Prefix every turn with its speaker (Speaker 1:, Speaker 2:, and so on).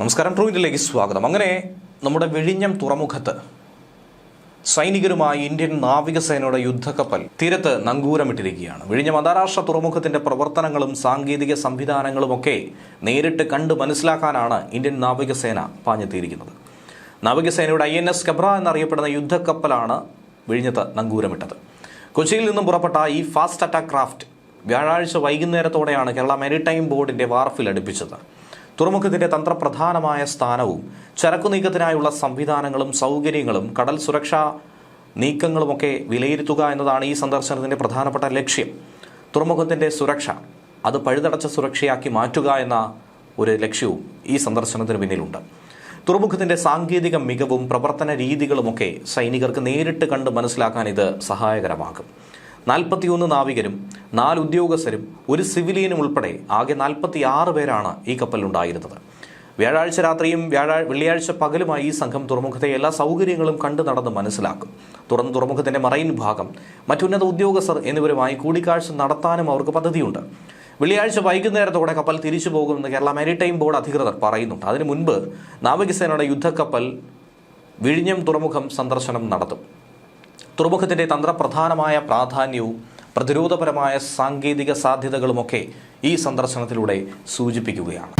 Speaker 1: നമസ്കാരം ട്രൂവിന്റിലേക്ക് സ്വാഗതം. അങ്ങനെ നമ്മുടെ വിഴിഞ്ഞം തുറമുഖത്ത് സൈനികരുമായി ഇന്ത്യൻ നാവികസേനയുടെ യുദ്ധക്കപ്പൽ തീരത്ത് നങ്കൂരമിട്ടിരിക്കുകയാണ്. വിഴിഞ്ഞം അന്താരാഷ്ട്ര തുറമുഖത്തിന്റെ പ്രവർത്തനങ്ങളും സാങ്കേതിക സംവിധാനങ്ങളും ഒക്കെ നേരിട്ട് കണ്ട് മനസ്സിലാക്കാനാണ് ഇന്ത്യൻ നാവികസേന പാഞ്ഞെത്തിയിരിക്കുന്നത്. നാവികസേനയുടെ ഐ എൻ എസ് കബ്ര എന്നറിയപ്പെടുന്ന യുദ്ധക്കപ്പലാണ് വിഴിഞ്ഞത്ത് നങ്കൂരമിട്ടത്. കൊച്ചിയിൽ നിന്നും പുറപ്പെട്ട ഈ ഫാസ്റ്റ് അറ്റാക്ക് ക്രാഫ്റ്റ് വ്യാഴാഴ്ച വൈകുന്നേരത്തോടെയാണ് കേരള മെരിടൈം ബോർഡിന്റെ വാർഫിൽ അടുപ്പിച്ചത്. തുറമുഖത്തിന്റെ തന്ത്രപ്രധാനമായ സ്ഥാനവും ചരക്കു നീക്കത്തിനായുള്ള സംവിധാനങ്ങളും സൗകര്യങ്ങളും കടൽ സുരക്ഷാ നീക്കങ്ങളുമൊക്കെ വിലയിരുത്തുക എന്നതാണ് ഈ സന്ദർശനത്തിന്റെ പ്രധാനപ്പെട്ട ലക്ഷ്യം. തുറമുഖത്തിന്റെ സുരക്ഷ അത് പഴുതടച്ച സുരക്ഷയാക്കി മാറ്റുക എന്ന ഒരു ലക്ഷ്യവും ഈ സന്ദർശനത്തിന് പിന്നിലുണ്ട്. തുറമുഖത്തിന്റെ സാങ്കേതിക മികവും പ്രവർത്തന രീതികളുമൊക്കെ സൈനികർക്ക് നേരിട്ട് കണ്ട് മനസ്സിലാക്കാൻ ഇത് സഹായകരമാകും. നാൽപ്പത്തിയൊന്ന് നാവികരും നാല് ഉദ്യോഗസ്ഥരും ഒരു സിവിലിയനും ഉൾപ്പെടെ ആകെ നാൽപ്പത്തി ആറ് പേരാണ് ഈ കപ്പലിലുണ്ടായിരുന്നത് വ്യാഴാഴ്ച രാത്രിയും വ്യാഴാ വെള്ളിയാഴ്ച പകലുമായി ഈ സംഘം തുറമുഖത്തെ എല്ലാ സൗകര്യങ്ങളും കണ്ടു നടന്ന് മനസ്സിലാക്കും. തുറന്ന് തുറമുഖത്തിന്റെ മറൈൻ ഭാഗം മറ്റുന്നത ഉദ്യോഗസ്ഥർ എന്നിവരുമായി കൂടിക്കാഴ്ച നടത്താനും അവർക്ക് പദ്ധതിയുണ്ട്. വെള്ളിയാഴ്ച വൈകുന്നേരത്തോടെ കപ്പൽ തിരിച്ചു പോകുമെന്ന് കേരള മാരിടൈം ബോർഡ് അധികൃതർ പറയുന്നുണ്ട്. അതിനു മുൻപ് നാവികസേനയുടെ യുദ്ധക്കപ്പൽ വിഴിഞ്ഞം തുറമുഖം സന്ദർശനം നടത്തും. തുറമുഖത്തിന്റെ തന്ത്രപ്രധാനമായ പ്രാധാന്യവും പ്രതിരോധപരമായ സാങ്കേതിക സാധ്യതകളുമൊക്കെ ഈ സന്ദർശനത്തിലൂടെ സൂചിപ്പിക്കുകയാണ്.